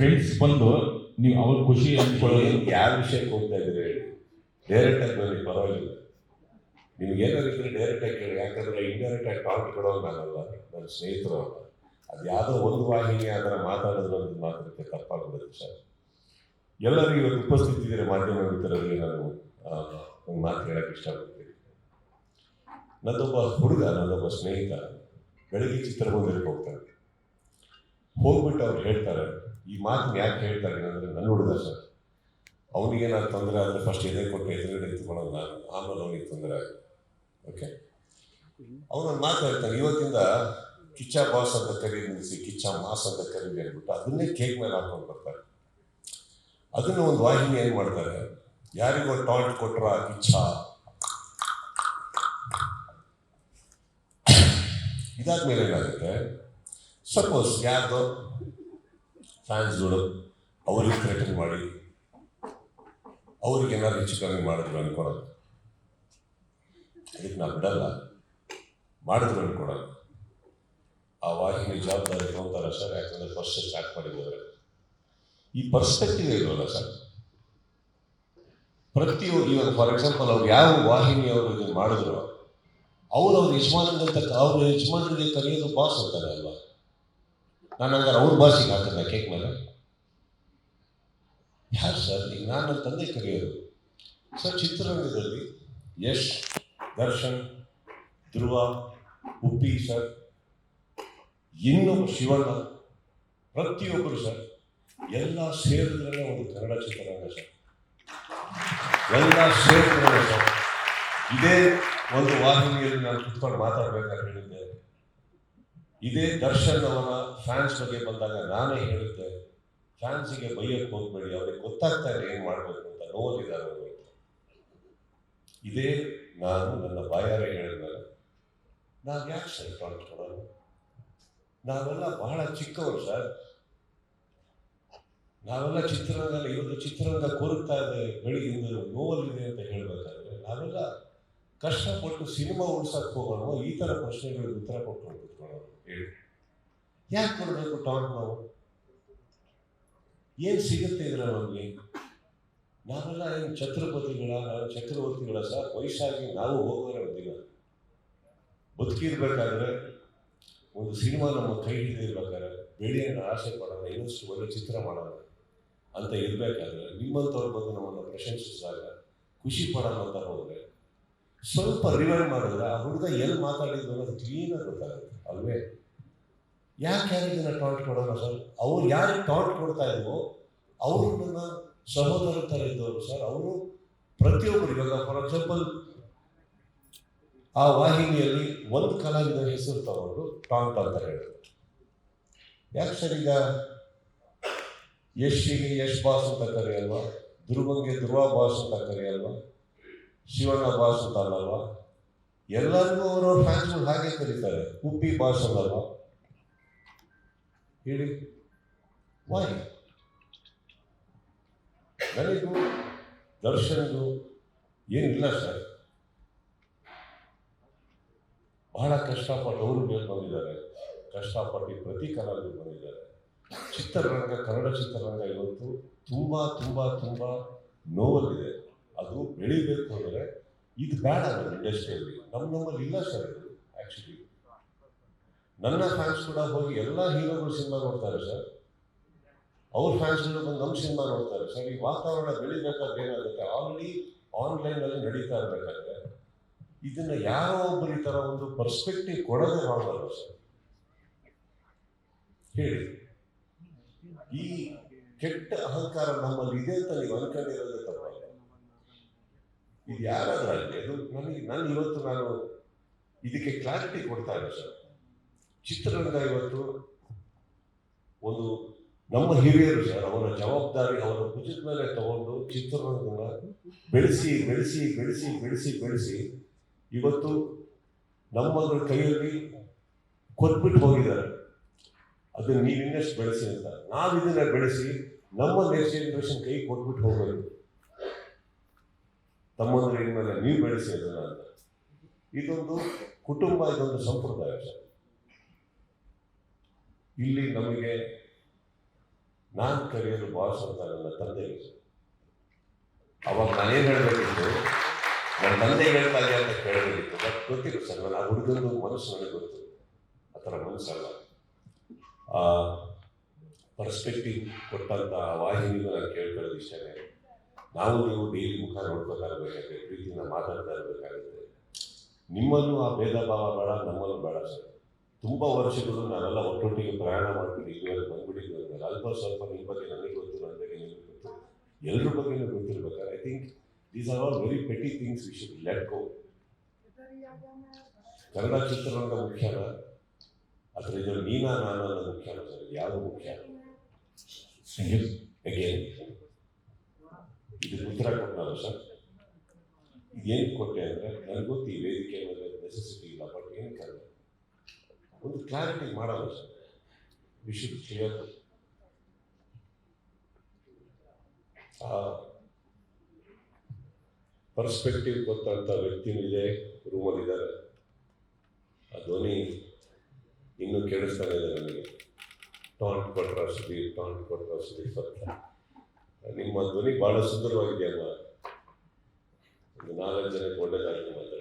Friends ಬಂದು ನೀವು ಅವ್ರ ಖುಷಿ ಅನ್ಕೊಳ್ಳಿ ಯಾವ ವಿಷಯಕ್ಕೆ ಹೋಗ್ತಾ ಇದ್ದೀರಿ ಡೈರೆಕ್ಟ್ ಆಗಿ ಬನ್ನಿ, ಪರವಾಗಿಲ್ಲ. ನಿಮ್ಗೆ ಏನಾದ್ರು ಇದ್ರೆ ಡೈರೆಕ್ಟ್ ಆಗಿ ಕೇಳಿ. ಯಾಕಂದ್ರೆ ಇಂಡೈರೆಕ್ಟ್ ಆಗಿ ಟಾಂಟ್ ಕೊಡೋದು ನಾನಲ್ಲ, ನನ್ನ ಸ್ನೇಹಿತರು ಅಲ್ಲ. ಅದು ಯಾವುದೋ ಒಂದು ವಾಹಿನಿ ಅದರ ಮಾತಾಡೋದು ಅಂತ ಮಾತ್ರಕ್ಕೆ ತಪ್ಪಾಗ್ಬಿಡುತ್ತೆ ಸರ್. ಎಲ್ಲರಿಗೂ ಇವತ್ತು ಉಪಸ್ಥಿತಿದ್ದೀರಿ ಮಾಧ್ಯಮ ಮಿತ್ರರಲ್ಲಿ ನಾನು ಒಂದು ಮಾತು ಹೇಳಕ್ಕೆ ಇಷ್ಟಪಡ್ತೀನಿ. ನನ್ನೊಬ್ಬ ಹುಡುಗ, ನನ್ನೊಬ್ಬ ಸ್ನೇಹಿತ ಬೆಳಗ್ಗೆ ಚಿತ್ರಮಂದಿರಕ್ಕೆ ಹೋಗ್ತಾನೆ. ಹೋಗ್ಬಿಟ್ಟು ಅವ್ರು ಹೇಳ್ತಾರೆ ಈ ಮಾತನ್ನ ಯಾಕೆ ಹೇಳ್ತಾರೆ ಅಂದರೆ ನನ್ನ ಹುಡುಗ ಸರ್ ಅವನಿಗೇನಾದ್ರು ತೊಂದರೆ ಆದರೆ ಫಸ್ಟ್ ಎದೆ ಕೊಟ್ಟು ಎದುರುಗಡೆ ನಿಂತ್ಕೊಳ್ಳೋದು ನಾನು ಆಮೇಲೆ ಅವನಿಗೆ ತೊಂದರೆ ಓಕೆ ಅವನೊಂದು ಮಾತು ಹೇಳ್ತಾನೆ, ಇವತ್ತಿಂದ ಕಿಚ್ಚ ಬಾಸ್ ಅಂತ ಕರಿ ನಿಲ್ಲಿಸಿ ಕಿಚ್ಚ ಮಾಸ್ ಅಂತ ಕರಿ ಹೇಳ್ಬಿಟ್ಟು ಅದನ್ನೇ ಕೇಕ್ ಮೇಲೆ ಹಾಕೊಂಡು ಬರ್ತಾರೆ. ಅದನ್ನು ಒಂದು ವಾಹಿನಿ ಏನು ಮಾಡ್ತಾರೆ, ಯಾರಿಗೋ ಟಾಲ್ಟ್ ಕೊಟ್ರ ಕಿಚ್ಚ. ಇದಾದ್ಮೇಲೆ ಏನಾಗುತ್ತೆ ಸಪೋಸ್ ಯಾರ್ದೋ ಫ್ಯಾನ್ಸ್ಗಳು ಅವ್ರಿಗೆ ಥ್ರೆಟನ್ ಮಾಡಿ, ಅವ್ರಿಗೆ ಏನಾದ್ರು ಹೆಚ್ಚು ಕಮ್ಮಿ ಮಾಡಿದ್ರು ಅನ್ಕೊಡೋದು ಅದಕ್ಕೆ ನಾವು ಬಿಡಲ್ಲ. ಮಾಡಿದ್ರು ಅನ್ಕೊಡೋದು ಆ ವಾಹಿನಿ ಜವಾಬ್ದಾರಿ ತಗೊಂತಾರ ಸರ್, ಯಾಕಂದ್ರೆ ಫಸ್ಟ್ ಸ್ಟಾರ್ಟ್ ಮಾಡಿದ್ದಾರೆ ಈ ಪರ್ಸ್ಪೆಕ್ಟಿವ್ ಇರೋಲ್ಲ ಸರ್? ಪ್ರತಿಯೊಂದು ಇವಾಗ ಫಾರ್ ಎಕ್ಸಾಂಪಲ್ ಅವ್ರು ಯಾವ ವಾಹಿನಿಯವರು ಇದನ್ನು ಮಾಡಿದ್ರು, ಅವ್ರು ಅವ್ರ ಯಜಮಾನಂದಂತ ಅವ್ರ ಯಜಮಾನರಿಗೆ ಕರೆಯೋದು ಬಾಸ್ ಅಂತಾರೆ ಅಲ್ವಾ? ನಾನು ಅಂದ್ರೆ ಅವ್ರ ಭಾಷೆಗೆ ಹಾಕಿದ್ದೆ ಕೇಕ್ ಮೇಲೆ. ಯಾರು ಸರ್ ಈಗ ನಾನು ನನ್ನ ತಂದೆ ಕರೆಯೋದು ಸರ್ ಚಿತ್ರರಂಗದಲ್ಲಿ ಯಶ್, ದರ್ಶನ್, ಧ್ರುವ, ಉಪ್ಪಿ ಸರ್ ಇನ್ನು ಶಿವಣ್ಣ, ಪ್ರತಿಯೊಬ್ಬರು ಸರ್ ಎಲ್ಲ ಸೇರಿದ್ರೆ ಒಂದು ಕನ್ನಡ ಚಿತ್ರರಂಗ ಸರ್ ಎಲ್ಲ ಸೇರಿದ್ರೆ ಸರ್ ಇದೇ ಒಂದು ವಾಹಿನಿಯಲ್ಲಿ ನಾನು ಕುತ್ಕೊಂಡು ಮಾತಾಡ್ಬೇಕಾದ್ರೆ ಹೇಳಿದ್ದೆ. ಇದೇ ದರ್ಶನ್ ಅವರ ಫ್ಯಾನ್ಸ್ ಬಗ್ಗೆ ಬಂದಾಗ ನಾನೇ ಹೇಳಿದ್ದೆ ಫ್ಯಾನ್ಸಿಗೆ ಬೈಯಕ್ಕೆ ಹೋಗ್ಬೇಡಿ ಅವ್ರಿಗೆ ಗೊತ್ತಾಗ್ತಾ ಇಲ್ಲ ಏನು ಮಾಡಬೇಕು ಅಂತ ನೋವಿದ್ದಾರೆ ಅವರು ಅಂತ. ಇದೇ ನಾನು ನನ್ನ ಬಾಯಾರೆ ಹೇಳಿದ್ಮೇಲೆ ನಾವು ಯಾಕೆ ಸರ್ ಟಾಂಟ್ ಕೊಡೋದು ನಾವೆಲ್ಲ ಬಹಳ ಚಿಕ್ಕವರು ಸರ್ ನಾವೆಲ್ಲ ಚಿತ್ರರಂಗ ಇವತ್ತು ಚಿತ್ರರಂಗ ಕೋರುತ್ತಾ ಇದೆ ಬೆಳಗಿಂದ ನೋವಲ್ಲಿದೆ ಅಂತ ಹೇಳ್ಬೇಕಾದ್ರೆ ನಾವೆಲ್ಲ ಕಷ್ಟಪಟ್ಟು ಸಿನಿಮಾ ಉಳ್ಸಕ್ಕೆ ಹೋಗೋಣ ಈ ಥರ ಪ್ರಶ್ನೆಗಳಿಗೆ ಉತ್ತರ ಕೊಟ್ಟು ಹೇಳಿ. ಯಾಕೆ ಕೊಡಬೇಕು ಟಾಂಟ್ ನಾವು? ಏನು ಸಿಗುತ್ತೆ ಇದ್ರೆ ನಮಗೆ ನಾವೆಲ್ಲ ಏನು ಛತ್ರಪತಿಗಳ ನಾವು ಚಕ್ರವರ್ತಿಗಳ ಸರ್ ವಯಸ್ಸಾಗಿ ನಾವು ಹೋಗೋರೆ ಒಂದಿನ ಬದುಕಿರ್ಬೇಕಾದ್ರೆ ಒಂದು ಸಿನಿಮಾ ನಮ್ಮ ಕೈ ಹಿಡಿದಿರ್ಬೇಕಾದ್ರೆ ಬೆಳೆಯನ್ನು ಆಸೆ ಪಡೋಣ, ಇನ್ನಷ್ಟು ಒಳ್ಳೆ ಚಿತ್ರ ಮಾಡೋಣ ಅಂತ ಇರಬೇಕಾದ್ರೆ ನಿಮ್ಮಂಥವ್ರ ಬಗ್ಗೆ ನಮ್ಮನ್ನು ಪ್ರಶಂಸಿಸಿದಾಗ ಖುಷಿ ಪಡೋಣ ಅಂತ ಹೋದರೆ ಸ್ವಲ್ಪ ರಿವೈವ್ ಮಾಡಿದ್ರೆ ಆ ಹುಡುಗ ಎಲ್ಲಿ ಮಾತಾಡಿದ್ರು ಅನ್ನೋದು ಕ್ಲೀನಾಗಿ ಗೊತ್ತಾಗುತ್ತೆ, ಅಲ್ವೇ? ಯಾಕೆ ಯಾರಿಗೆಲ್ಲ ಟಾಂಟ್ ಕೊಡೋಣ ಸರ್ ಅವ್ರು ಯಾರು ಟಾಂಟ್ ಕೊಡ್ತಾ ಇದ್ವೋ, ಅವರು ನನ್ನ ಸಹೋದರ ಥರ ಇದ್ದವರು ಸರ್ ಅವರು ಪ್ರತಿಯೊಬ್ಬರು ಇವಾಗ ಫಾರ್ ಎಕ್ಸಾಂಪಲ್ ಆ ವಾಹಿನಿಯಲ್ಲಿ ಒಂದು ಕಲಾವಿದ ಹೆಸರು ತಗೊಂಡು ಟಾಂಟ್ ಅಂತ ಹೇಳಿದ್ರು. ಯಾಕೆ ಸರ್ ಈಗ ಯಶ್ಗೆ ಯಶ್ ಬಾಸ್ ಅಂತ ಕರೆಯಲ್ವಾ? ಧ್ರುವಂಗೆ ಧ್ರುವ ಬಾಸ್ ಅಂತ ಕರೆಯಲ್ವಾ? ಬಾಸ್ ಅಂತ ಎಲ್ಲರಿಗೂ ಅವರವ್ರ ಫ್ಯಾನ್ಸ್ಗಳು ಹಾಗೆ ಕರೀತಾರೆ. ಉಪ್ಪಿ ಬಾಸ್ ಹೇಳಿ. ವೈ ನನಗೂ, ದರ್ಶನಗೂ ಏನಿಲ್ಲ ಸರ್. ಬಹಳ ಕಷ್ಟಪಟ್ಟು ಅವರು ಬಂದಿದ್ದಾರೆ. ಕಷ್ಟಪಟ್ಟು ಪ್ರತಿ ಕಲಾವಿದರು ಬಂದಿದ್ದಾರೆ. ಚಿತ್ರರಂಗ, ಕನ್ನಡ ಚಿತ್ರರಂಗ ಇವತ್ತು ತುಂಬ ತುಂಬ ತುಂಬ ನೋವಲ್ಲಿದೆ. ಅದು ಬೆಳಿಬೇಕು ಅಂದರೆ ಇದು ಬೇಡ ನಮ್ಮ ಇಂಡಸ್ಟ್ರಿಯಲ್ಲಿ ನಮ್ಮ ನಮ್ಮಲ್ಲಿ ಇಲ್ಲ ಸರ್ ಇದು ಆ್ಯಕ್ಚುಲಿ ನನ್ನ ಫ್ಯಾನ್ಸ್ ಕೂಡ ಹೋಗಿ ಎಲ್ಲ ಹೀರೋಗಳು ಸಿನಿಮಾ ನೋಡ್ತಾರೆ ಸರ್ ಅವ್ರ ಫ್ಯಾನ್ಸ್ಗಳು ಬಂದು ನಮ್ಮ ಸಿನಿಮಾ ನೋಡ್ತಾರೆ ಸರ್ ಈ ವಾತಾವರಣ ಬೆಳಿಬೇಕಾದ್ರೆ ಏನಾಗುತ್ತೆ? ಆಲ್ರೆಡಿ ಆನ್ಲೈನಲ್ಲಿ ನಡೀತಾ ಇರಬೇಕಾದ್ರೆ ಇದನ್ನ ಯಾರೋ ಒಬ್ಬರು ಈ ಥರ ಒಂದು ಪರ್ಸ್ಪೆಕ್ಟಿವ್ ಕೊಡೋದೇ ಮಾಡಲ್ಲ ಸರ್ ಹೇಳಿ. ಈ ಕೆಟ್ಟ ಅಹಂಕಾರ ನಮ್ಮಲ್ಲಿ ಇದೆ ಅಂತ ನೀವು ಅನ್ಕೊಂಡಿರೋದೇ ಇದು ಯಾರಾದ್ರಾಗಲಿ ಅದು ನನಗೆ, ನಾನು ಇವತ್ತು ನಾನು ಇದಕ್ಕೆ ಕ್ಲಾರಿಟಿ ಕೊಡ್ತಾ ಇಲ್ಲ ಸರ್. ಚಿತ್ರರಂಗ ಇವತ್ತು ಒಂದು ನಮ್ಮ ಹಿರಿಯರು ಸರ್, ಅವರ ಜವಾಬ್ದಾರಿ ಅವರ ಭುಜದ ಮೇಲೆ ತಗೊಂಡು ಚಿತ್ರರಂಗ ಬೆಳೆಸಿ ಬೆಳೆಸಿ ಬೆಳೆಸಿ ಬೆಳೆಸಿ ಬೆಳೆಸಿ ಇವತ್ತು ನಮ್ಮದ್ರ ಕೈಯಲ್ಲಿ ಕೊಟ್ಬಿಟ್ಟು ಹೋಗಿದ್ದಾರೆ. ಅದನ್ನ ನೀವು ಇನ್ನಷ್ಟು ಬೆಳೆಸಿ ಅಂತ. ನಾವು ಇದನ್ನ ಬೆಳೆಸಿ ನಮ್ಮ ನೆಕ್ಸ್ಟ್ ಜನರೇಷನ್ ಕೈ ಕೊಟ್ಬಿಟ್ಟು ಹೋಗೋದು ತಮ್ಮಂದ್ರೆ ಮೇಲೆ ನೀವು ಬೆಳೆಸಿ ಅದನ್ನ ಅಂತ ಇದೊಂದು ಕುಟುಂಬ, ಇದೊಂದು ಸಂಪ್ರದಾಯ. ಇಲ್ಲಿ ನಮಗೆ ನಾನು ಕರೆಯೋದು ಬಾಸ್ ಅಂತ ನನ್ನ ತಂದೆ. ಅವಾಗ ನಾನೇನು ಹೇಳಬೇಕಿತ್ತು? ನನ್ನ ತಂದೆ ಹೇಳ್ತಾ ಇದೆ ಅಂತ ಕೇಳಬೇಕಿತ್ತು. ಬಟ್ ಗೊತ್ತಿಲ್ಲ ಸರ್ ನನ್ನ ಆ ಹುಡುಗನ ಮನಸ್ಸು ನನಗೆ ಗೊತ್ತು. ಆ ಥರ ಮನಸ್ಸಲ್ಲ. ಪರ್ಸ್ಪೆಕ್ಟಿವ್ ಕೊಟ್ಟಂಥ ವಾಹಿನಿಗೂ ನಾನು ಕೇಳ್ಕೊಳ್ಳೋದು ಇಷ್ಟನೇ. ನಾವು ನೀವು ಡೈಲಿ ಮುಖ ಇರಬೇಕಾಗುತ್ತೆ ಪ್ರೀತಿಯಿಂದ ಮಾತಾಡ್ತಾ ಇರಬೇಕಾಗುತ್ತೆ. ನಿಮ್ಮಲ್ಲೂ ಆ ಭೇದ ಭಾವ ಬೇಡ ನಮ್ಮಲ್ಲೂ ಬೇಡ. ಸರ್ ತುಂಬ ವರ್ಷಗಳು ನಾವೆಲ್ಲ ಒಟ್ಟೊಟ್ಟಿಗೆ ಪ್ರಯಾಣ ಮಾಡ್ಕೊಂಡು ಇಲ್ಲಿವರೆಗೆ ಬಂದ್ಬಿಟ್ಟಿದ್ವಿ ಅಂದ್ಮೇಲೆ ಅಲ್ಪ ಸ್ವಲ್ಪ ನಿಮ್ಮ ಬಗ್ಗೆ ನನಗೆ ಗೊತ್ತು ನನ್ನ ಬಗ್ಗೆ ನಿಮಗೆ ಗೊತ್ತು. ಎಲ್ಲರ ಬಗ್ಗೆ ಗೊತ್ತಿರ್ಬೇಕಾದ್ರೆ I think these are all very petty things we should let go Kannada ಚಿತ್ರರಂಗ ಮುಖ್ಯನ ಅಥವಾ ಇದು ನೀನಾ ನಾನು ಅನ್ನೋದು ಮುಖ್ಯನ ಸರ್ ಯಾವುದು ಮುಖ್ಯ ಅಗೇನ್ ಇದು ಉತ್ತರ ಕೊಟ್ಟನಲ್ಲ ಸರ್. ಏನ್ ಕೊಟ್ಟೆ ಅಂದರೆ ನನಗೆ ಗೊತ್ತಿ ವೇದಿಕೆ ಮೇಲೆ ನೆಸೆಸಿಟಿ ಇಲ್ಲ ಬಟ್ ಏನ್ ಕರೆ? ಒಂದು ಕ್ಲಾರಿಟಿ ಮಾಡಲ್ಲ ಸರ್. ವಿಶುದ್ಧ ಕ್ಲಿಯರ್ ಪರ್ಸ್ಪೆಕ್ಟಿವ್ ಗೊತ್ತಂತ ವ್ಯಕ್ತಿನೂ ಇದೆ ರೂಮಲ್ಲಿದ್ದಾರೆ ಆ ಧ್ವನಿ ಇನ್ನೂ ಕೇಳಿಸ್ತಾನೆ ನನಗೆ. ಟಾಂಟ್ ಕೊಟ್ಟರೆ ಸುದೀಪ್ ಟಾಂಟ್ ಕೊಟ್ರ ಸುದೀಪ್ ಅಂತ ನಿಮ್ಮ ಧ್ವನಿ ಬಹಳ ಸುಂದರವಾಗಿದೆ ಅಲ್ವಾ? ಒಂದು ನಾಲ್ಕು ಜನಕ್ಕೆ ಒಳ್ಳೆಯದಾಗಿ ಮಾತಾಡಿ